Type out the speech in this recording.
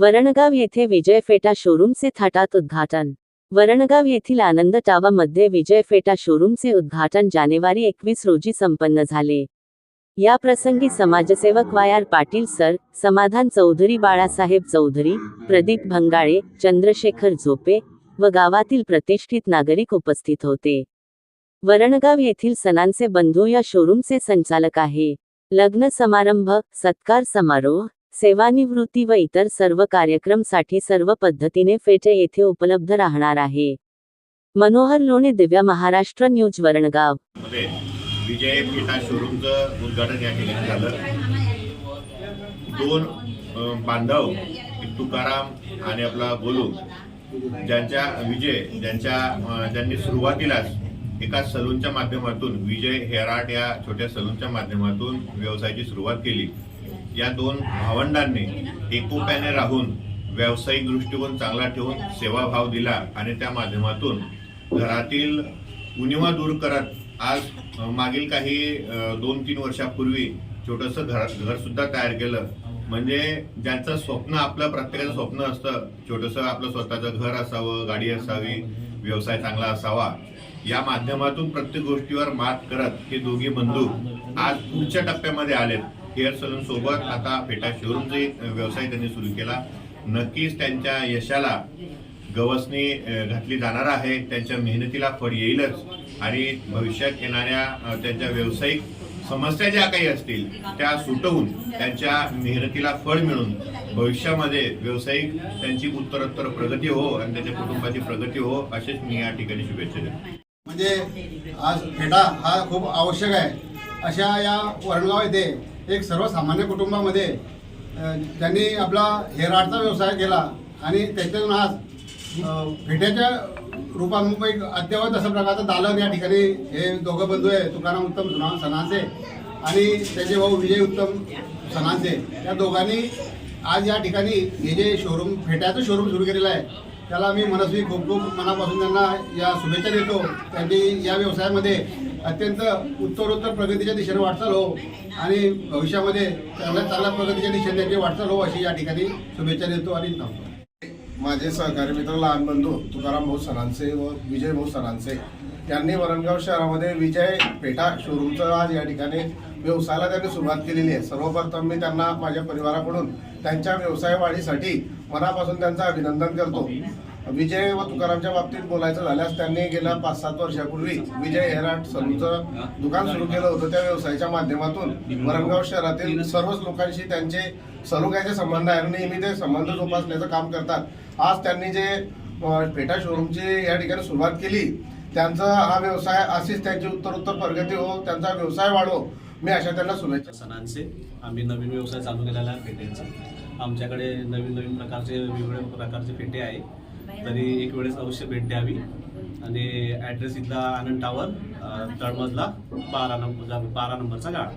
वरणगाव येथे विजय फेटा शोरूमचे थाटात उद्घाटन. वरणगाव येथील आनंद टावामध्ये विजय फेटा शोरूमचे उद्घाटन जानेवारी एकवीस रोजी संपन्न झाले. या प्रसंगी समाजसेवक वायार पाटील सर समाधान चौधरी बाळासाहेब चौधरी प्रदीप भंगाळे चंद्रशेखर झोपे व गावातील प्रतिष्ठित नागरिक उपस्थित होते. वरणगाव येथील सणांचे बंधू या शोरूमचे संचालक आहे. लग्न समारंभ सत्कार समारोह सेवानिवृत्ती व इतर सर्व कार्यक्रमसाठी सर्व पद्धतीने फेटे येथे उपलब्ध राहणार आहे. मनोहर लोणे दिव्या महाराष्ट्र न्यूज वरणगाव. विजय शोरूमचं उद्घाटन या ठिकाणी झालं. दोन बांधव तुकाराम आणि आपला बोलू ज्यांच्या विजय ज्यांच्या ज्यांनी सुरुवातीलाच एका सलूनच्या माध्यमातून विजय हेराट या छोट्या सलूनच्या माध्यमातून व्यवसायाची सुरुवात केली. या दोन भावंडांनी एकोप्याने राहून व्यावसायिक दृष्टिकोन चांगला ठेवून सेवाभाव दिला आणि त्या माध्यमातून घरातील उणिवा दूर करत आज मागील काही दोन तीन वर्षापूर्वी छोटंसं घर घरसुद्धा तयार केलं. म्हणजे ज्यांचं स्वप्न आपलं प्रत्येकाचं स्वप्न असतं छोटंसं आपलं स्वतःचं घर असावं गाडी असावी व्यवसाय चांगला असावा या माध्यमातून प्रत्येक गोष्टीवर मात करत हे दोघे बंधू आज पुढच्या टप्प्यामध्ये आलेत. हेअर सलून सोबत आता फेटा शोरूमचा व्यवसाय त्यांनी सुरू केला. नक्कीच त्यांच्या यशाला गवसणी घातली जाणार आहे. त्यांच्या मेहनतीला फळ येईलच. आणि भविष्यात येणाऱ्या त्यांच्या व्यावसायिक समस्या ज्या काही असतील त्या सुटवून त्यांच्या मेहनतीला फळ मिळून भविष्यामध्ये व्यावसायिक त्यांची उत्तरोत्तर प्रगती हो आणि त्यांच्या कुटुंबाची प्रगती हो असेच मी या ठिकाणी शुभेच्छा देतो. म्हणजे आज फेटा हा खूप आवश्यक आहे. अशा या वरणगाव येथे एक सर्वसामान्य कुटुंबामध्ये त्यांनी ज्यांनी आपला हेराडचा व्यवसाय केला आणि त्याच्यातून आज फेट्याच्या रूपात एक अद्यावत अशा प्रकारचं दालन या ठिकाणी हे दोघं बंधू आहे तुकाराम उत्तम सुना सणांचे आणि त्याचे भाऊ विजय उत्तम सणांचे या दोघांनी आज या ठिकाणी हे जे शोरूम फेट्याचं शोरूम सुरू केलेलं आहे त्याला मी मनस्वी खूप खूप मनापासून त्यांना या शुभेच्छा देतो. त्यांनी या व्यवसायामध्ये अत्यंत उत्तरोत्तर प्रगतीच्या दिशेने वाटचाल हो आणि भविष्यामध्ये चांगल्या चांगल्या प्रगतीच्या दिशेने त्यांची वाटचाल हो अशी या ठिकाणी शुभेच्छा देतो आणि थांबतो. माझे सहकारी मित्र लहान बंधू तुकाराम भाऊ सरांचे व विजय भाऊ सरांचे यांनी वरणगाव शहरामध्ये विजय पेठा शोरूमचं आज या ठिकाणी व्यवसायाला त्यांनी सुरुवात केलेली आहे. सर्वप्रथम मी त्यांना माझ्या परिवाराकडून त्यांच्या व्यवसाय वाढीसाठी मनापासून त्यांचं अभिनंदन करतो. विजय व तुकारामच्या बाबतीत बोलायचं झाल्यास त्यांनी गेल्या पाच सात वर्षापूर्वी विजय हेराट आर्ट दुकान सुरू केलं होतं त्या व्यवसायाच्या माध्यमातून. वरणगाव शहरातील सर्वच लोकांशी त्यांचे सलोख्याचे संबंध आहे आणि नेहमी ते संबंध जोपासण्याचं काम करतात. आज त्यांनी जे पेटा शोरूमची या ठिकाणी सुरुवात केली त्यांचा हा व्यवसाय अशीच त्यांची उत्तरोत्तर प्रगती हो त्यांचा व्यवसाय वाढो. मी अशा त्यांना शुभेच्छा. सणांचे आम्ही नवीन व्यवसाय चालू केलेला आहे फेट्यांचा आमच्याकडे नवीन नवीन प्रकारचे वेगवेगळ्या प्रकारचे पेटे आहे. तरी एक वेळेस अवश्य भेट द्यावी. आणि ॲड्रेस इथला आनंद टावर तळमजला बारा नंबर बारा नंबरचा गाड.